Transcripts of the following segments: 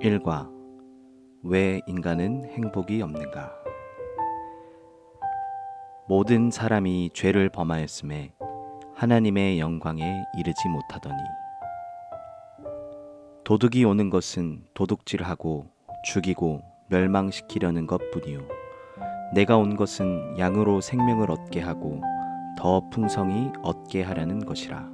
1과 왜 인간은 행복이 없는가? 모든 사람이 죄를 범하였음에 하나님의 영광에 이르지 못하더니. 도둑이 오는 것은 도둑질하고 죽이고 멸망시키려는 것뿐이요. 내가 온 것은 양으로 생명을 얻게 하고 더 풍성히 얻게 하려는 것이라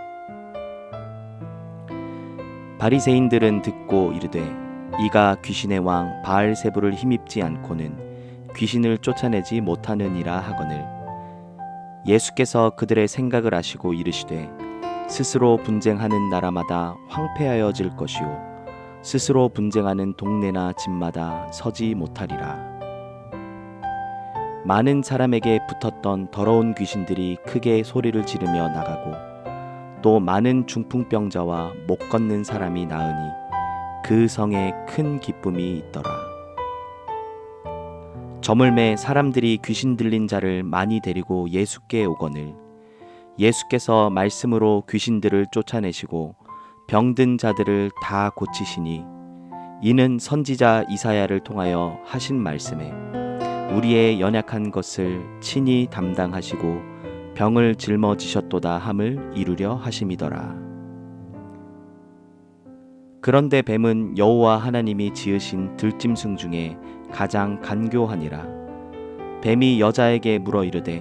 바리새인들은 듣고 이르되 이가 귀신의 왕 바알세부를 힘입지 않고는 귀신을 쫓아내지 못하느니라 하거늘. 예수께서 그들의 생각을 아시고 이르시되 스스로 분쟁하는 나라마다 황폐하여질 것이요 스스로 분쟁하는 동네나 집마다 서지 못하리라. 많은 사람에게 붙었던 더러운 귀신들이 크게 소리를 지르며 나가고 또 많은 중풍병자와 못 걷는 사람이 나으니 그 성에 큰 기쁨이 있더라. 저물매 사람들이 귀신 들린 자를 많이 데리고 예수께 오거늘 예수께서 말씀으로 귀신들을 쫓아내시고 병든 자들을 다 고치시니 이는 선지자 이사야를 통하여 하신 말씀에 우리의 연약한 것을 친히 담당하시고 병을 짊어지셨도다 함을 이루려 하심이더라. 그런데 뱀은 여호와 하나님이 지으신 들짐승 중에 가장 간교하니라. 뱀이 여자에게 물어 이르되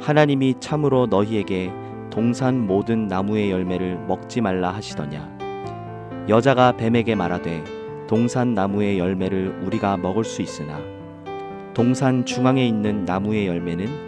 하나님이 참으로 너희에게 동산 모든 나무의 열매를 먹지 말라 하시더냐. 여자가 뱀에게 말하되 동산 나무의 열매를 우리가 먹을 수 있으나 동산 중앙에 있는 나무의 열매는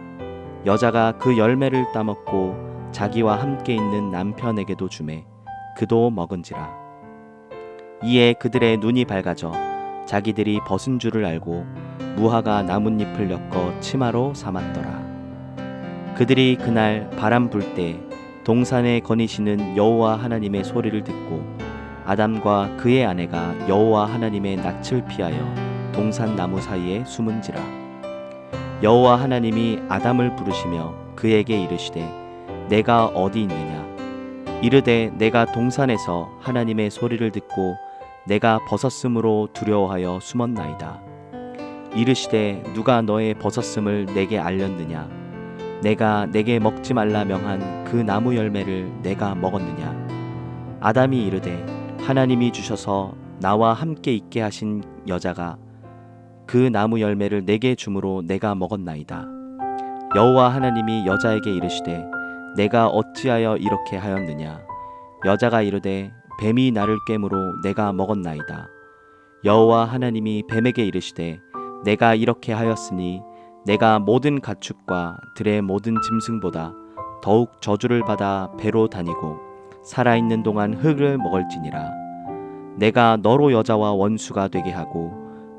여자가 그 열매를 따먹고 자기와 함께 있는 남편에게도 주매 그도 먹은지라. 이에 그들의 눈이 밝아져 자기들이 벗은 줄을 알고 무화과 나뭇잎을 엮어 치마로 삼았더라. 그들이 그날 바람 불 때 동산에 거니시는 여호와 하나님의 소리를 듣고 아담과 그의 아내가 여호와 하나님의 낯을 피하여 동산 나무 사이에 숨은지라 여호와 하나님이 아담을 부르시며 그에게 이르시되 내가 어디 있느냐? 이르되 내가 동산에서 하나님의 소리를 듣고 내가 벗었으므로 두려워하여 숨었나이다. 이르시되 누가 너의 벗었음을 내게 알렸느냐? 내가 내게 먹지 말라 명한 그 나무 열매를 내가 먹었느냐? 아담이 이르되 하나님이 주셔서 나와 함께 있게 하신 여자가 그 나무 열매를 내게 주므로 내가 먹었나이다. 여호와 하나님이 여자에게 이르시되 내가 어찌하여 이렇게 하였느냐 여자가 이르되 뱀이 나를 깨므로 내가 먹었나이다. 여호와 하나님이 뱀에게 이르시되 내가 이렇게 하였으니 내가 모든 가축과 들의 모든 짐승보다 더욱 저주를 받아 배로 다니고 살아있는 동안 흙을 먹을지니라 내가 너로 여자와 원수가 되게 하고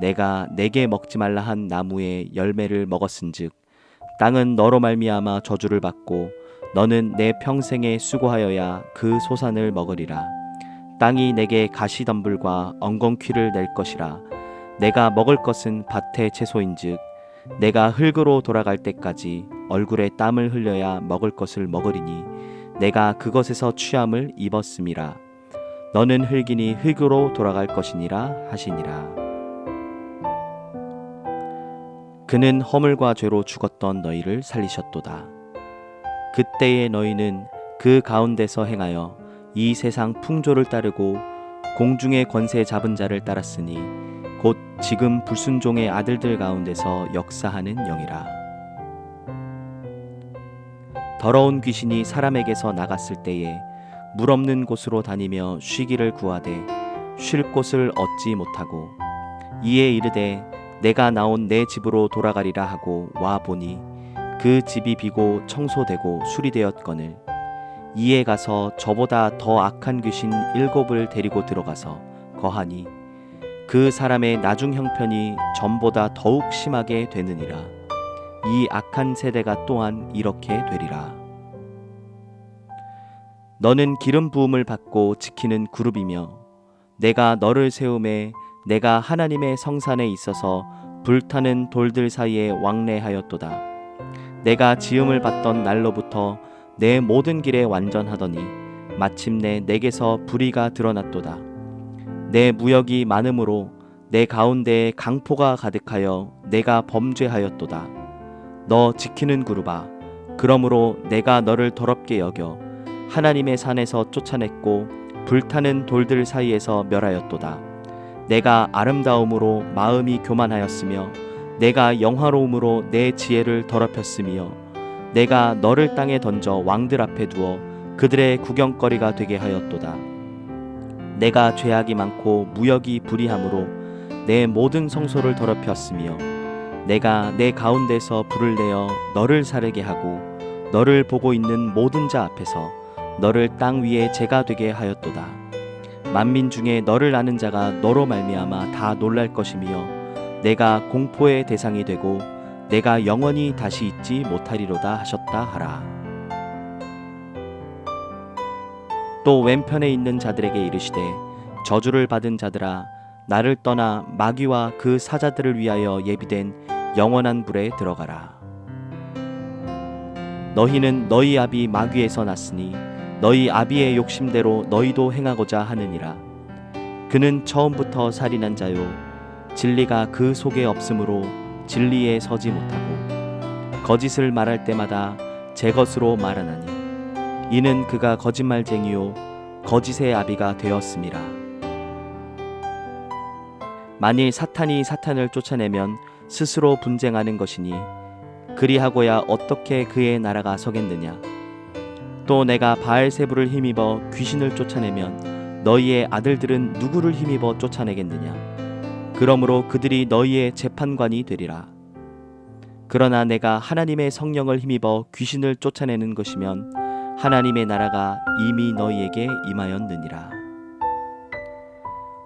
내가 내게 먹지 말라 한 나무의 열매를 먹었은즉 땅은 너로 말미암아 저주를 받고 너는 내 평생에 수고하여야 그 소산을 먹으리라. 땅이 내게 가시덤불과 엉겅퀴를 낼 것이라. 내가 먹을 것은 밭의 채소인즉 내가 흙으로 돌아갈 때까지 얼굴에 땀을 흘려야 먹을 것을 먹으리니 내가 그것에서 취함을 입었음이라. 너는 흙이니 흙으로 돌아갈 것이니라 하시니라 그는 허물과 죄로 죽었던 너희를 살리셨도다 그때의 너희는 그 가운데서 행하여 이 세상 풍조를 따르고 공중의 권세 잡은 자를 따랐으니 곧 지금 불순종의 아들들 가운데서 역사하는 영이라. 더러운 귀신이 사람에게서 나갔을 때에 물 없는 곳으로 다니며 쉬기를 구하되 쉴 곳을 얻지 못하고 이에 이르되 내가 나온 내 집으로 돌아가리라 하고 와 보니 그 집이 비고 청소되고 수리되었거늘. 이에 가서 저보다 더 악한 귀신 일곱을 데리고 들어가서 거하니 그 사람의 나중 형편이 전보다 더욱 심하게 되느니라. 이 악한 세대가 또한 이렇게 되리라. 너는 기름 부음을 받고 지키는 그룹이며 내가 너를 세움에 내가 하나님의 성산에 있어서 불타는 돌들 사이에 왕래하였도다 내가 지음을 받던 날로부터 내 모든 길에 완전하더니 마침내 내게서 불의가 드러났도다. 내 무역이 많음으로 내 가운데에 강포가 가득하여 내가 범죄하였도다. 너 지키는 그루바 그러므로 내가 너를 더럽게 여겨 하나님의 산에서 쫓아냈고 불타는 돌들 사이에서 멸하였도다. 내가 아름다움으로 마음이 교만하였으며 내가 영화로움으로 내 지혜를 더럽혔으며 내가 너를 땅에 던져 왕들 앞에 두어 그들의 구경거리가 되게 하였도다. 내가 죄악이 많고 무역이 불의함으로 내 모든 성소를 더럽혔으며 내가 내 가운데서 불을 내어 너를 사르게 하고 너를 보고 있는 모든 자 앞에서 너를 땅 위에 재가 되게 하였도다. 만민 중에 너를 아는 자가 너로 말미암아 다 놀랄 것이며 내가 공포의 대상이 되고 내가 영원히 다시 잊지 못하리로다 하셨다 하라. 또 왼편에 있는 자들에게 이르시되 저주를 받은 자들아 나를 떠나 마귀와 그 사자들을 위하여 예비된 영원한 불에 들어가라. 너희는 너희 아비 마귀에서 났으니 너희 아비의 욕심대로 너희도 행하고자 하느니라. 그는 처음부터 살인한 자요 진리가 그 속에 없으므로 진리에 서지 못하고 거짓을 말할 때마다 제 것으로 말하나니 이는 그가 거짓말쟁이요 거짓의 아비가 되었음이라 만일 사탄이 사탄을 쫓아내면 스스로 분쟁하는 것이니 그리하고야 어떻게 그의 나라가 서겠느냐 또 내가 바알세부를 힘입어 귀신을 쫓아내면 너희의 아들들은 누구를 힘입어 쫓아내겠느냐? 그러므로 그들이 너희의 재판관이 되리라. 그러나 내가 하나님의 성령을 힘입어 귀신을 쫓아내는 것이면 하나님의 나라가 이미 너희에게 임하였느니라.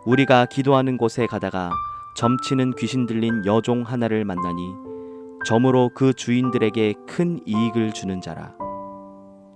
우리가 기도하는 곳에 가다가 점치는 귀신 들린 여종 하나를 만나니 점으로 그 주인들에게 큰 이익을 주는 자라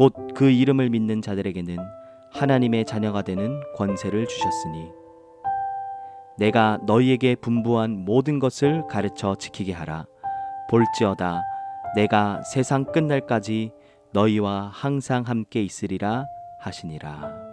곧 그 이름을 믿는 자들에게는 하나님의 자녀가 되는 권세를 주셨으니 내가 너희에게 분부한 모든 것을 가르쳐 지키게 하라 볼지어다 내가 세상 끝날까지 너희와 항상 함께 있으리라 하시니라.